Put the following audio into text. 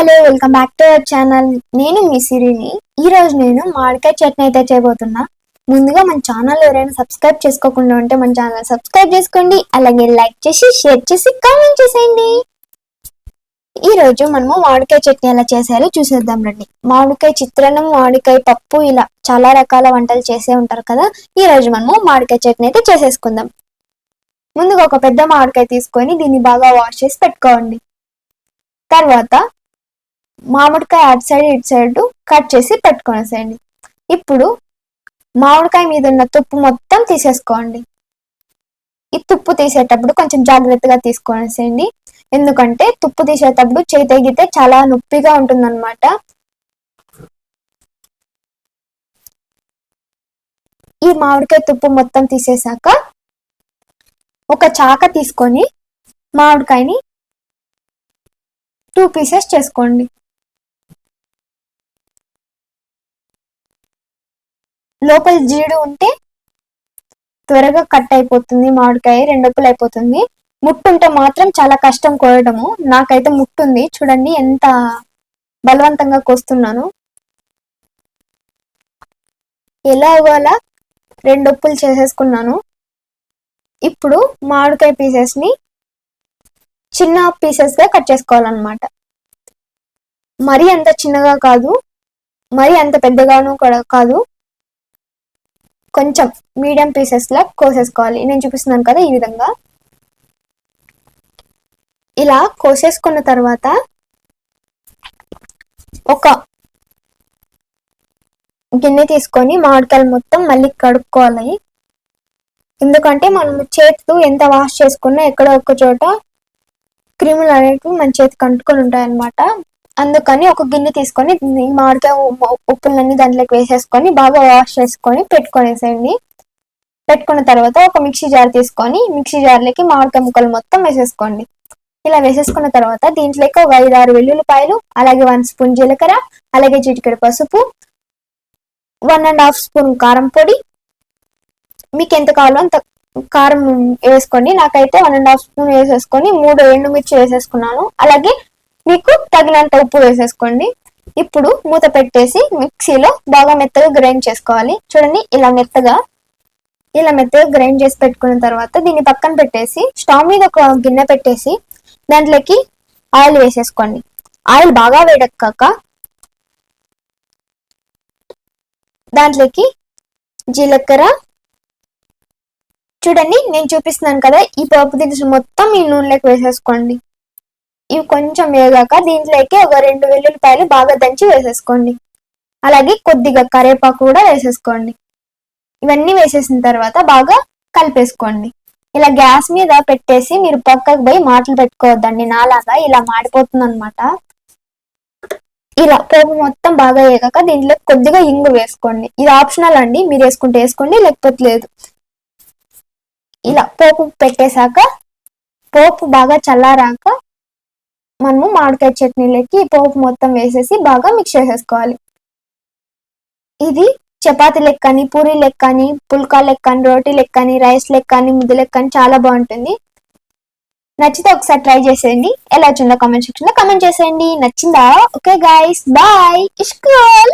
Hello welcome back to our channel. నేను మీ సిరిని. ఈ రోజు నేను మామిడికాయ చట్నీ అయితే చేయబోతున్నా. ముందుగా మన ఛానల్ ఎవరైనా సబ్స్క్రైబ్ చేసుకోకుండా ఉంటే మన ఛానల్ సబ్స్క్రైబ్ చేసుకోండి. అలాగే లైక్ చేసి షేర్ చేసి కామెంట్ చేసేయండి. ఈ రోజు మనము మామిడికాయ చట్నీ ఎలా చేసేయాలో చూసేద్దాం రండి. మామిడికాయ చిత్రనం మామిడికాయ పప్పు ఇలా చాలా రకాల వంటలు చేసే ఉంటారు కదా. ఈ రోజు మనము మామిడికాయ చట్నీ అయితే చేసేసుకుందాం. ముందుగా ఒక పెద్ద మామిడికాయ తీసుకొని దీన్ని బాగా వాష్ చేసి పెట్టుకోండి. తర్వాత మామిడికాయ అటు సైడ్ ఇటు సైడ్ కట్ చేసి పెట్టుకొనేసేయండి. ఇప్పుడు మామిడికాయ మీద ఉన్న తుప్పు మొత్తం తీసేసుకోండి. ఈ తుప్పు తీసేటప్పుడు కొంచెం జాగ్రత్తగా తీసుకొనేసేయండి. ఎందుకంటే తుప్పు తీసేటప్పుడు చేయి తగ్గితే చాలా నొప్పిగా ఉంటుందన్నమాట. ఈ మామిడికాయ తుప్పు మొత్తం తీసేశాక ఒక చాక తీసుకొని మామిడికాయని టూ పీసెస్ చేసుకోండి. లోపల జీడు ఉంటే త్వరగా కట్ అయిపోతుంది మామిడికాయ రెండొప్పులు అయిపోతుంది. ముట్టు ఉంటే మాత్రం చాలా కష్టం కోయడము. నాకైతే ముట్టు ఉంది చూడండి ఎంత బలవంతంగా కోస్తున్నాను. ఎలా అవ్వాలా? రెండొప్పులు చేసేసుకున్నాను. ఇప్పుడు మామిడికాయ పీసెస్ని చిన్న పీసెస్గా కట్ చేసుకోవాలన్నమాట. మరీ అంత చిన్నగా కాదు. మరీ అంత పెద్దగాను కూడా కాదు. కొంచెం మీడియం పీసెస్లా కోసేసుకోవాలి. నేను చూపిస్తున్నాను కదా ఈ విధంగా. ఇలా కోసేసుకున్న తర్వాత ఒక గిన్నె తీసుకొని మామిడికాయలు మొత్తం మళ్ళీ కడుక్కోవాలి. ఎందుకంటే మనం చేతులు ఎంత వాష్ చేసుకున్నా ఎక్కడో ఒక చోట క్రిములు అనేవి మన చేతికి అంటుకొని ఉంటాయన్నమాట. అందుకని ఒక గిన్నె తీసుకొని మామిడికాయ ఉప్పులన్నీ దాంట్లోకి వేసేసుకొని బాగా వాష్ చేసుకొని పెట్టుకొనేసేయండి. పెట్టుకున్న తర్వాత ఒక మిక్సీ జార్ తీసుకొని మిక్సీ జార్లోకి మామిడికాయ ముక్కలు మొత్తం వేసేసుకోండి. ఇలా వేసేసుకున్న తర్వాత దీంట్లోకి ఒక ఐదు ఆరు వెల్లుల్లిపాయలు అలాగే వన్ స్పూన్ జీలకర్ర అలాగే చిటికెడు పసుపు వన్ అండ్ హాఫ్ స్పూన్ కారం పొడి. మీకు ఎంత కావాలో అంత కారం వేసుకోండి. నాకైతే వన్ అండ్ హాఫ్ స్పూన్ వేసేసుకొని మూడు ఎండుమిర్చి వేసేసుకున్నాను. అలాగే మీకు తగినంత ఉప్పు వేసేసుకోండి. ఇప్పుడు మూత పెట్టేసి మిక్సీలో బాగా మెత్తగా గ్రైండ్ చేసుకోవాలి. చూడండి ఇలా మెత్తగా ఇలా మెత్తగా గ్రైండ్ చేసి పెట్టుకున్న తర్వాత దీన్ని పక్కన పెట్టేసి స్టవ్ మీద ఒక గిన్నె పెట్టేసి దాంట్లోకి ఆయిల్ వేసేసుకోండి. ఆయిల్ బాగా వేడెక్కాక దాంట్లోకి జీలకర్ర. చూడండి నేను చూపిస్తున్నాను కదా ఈ పప్పు దినుసులు మొత్తం ఈ నూనెలోకి వేసేసుకోండి. ఇవి కొంచెం వేగాక దీంట్లోకి ఒక రెండు వెల్లుల్లిపాయలు బాగా దంచి వేసేసుకోండి. అలాగే కొద్దిగా కరేపాకు కూడా వేసేసుకోండి. ఇవన్నీ వేసేసిన తర్వాత బాగా కలిపేసుకోండి. ఇలా గ్యాస్ మీద పెట్టేసి మీరు పక్కకు పోయి మాటలు పెట్టుకోవద్దండి. నాలాగా ఇలా మాడిపోతుంది అనమాట ఇలా పోపు మొత్తం బాగా వేగాక దీంట్లో కొద్దిగా ఇంగు వేసుకోండి. ఇది ఆప్షనల్ అండి. మీరు వేసుకుంటే వేసుకోండి లేకపోతే లేదు. ఇలా పోపు పెట్టేశాక పోపు బాగా చల్లారాక మనము మామిడికాయ చట్నీలోకి పోపు మొత్తం వేసేసి బాగా మిక్స్ చేసేసుకోవాలి. ఇది చపాతీ లెక్కని పూరి లెక్కని పుల్కా లెక్కని రోటీ లెక్కని రైస్ లెక్క లెక్కని ముద్ద లెక్కని చాలా బాగుంటుంది. నచ్చితే ఒకసారి ట్రై చేసేయండి. ఎలా వచ్చిందో కామెంట్ సెక్షన్ కామెంట్ చేసేయండి. నచ్చిందా? Okay guys bye ఇష్కాల్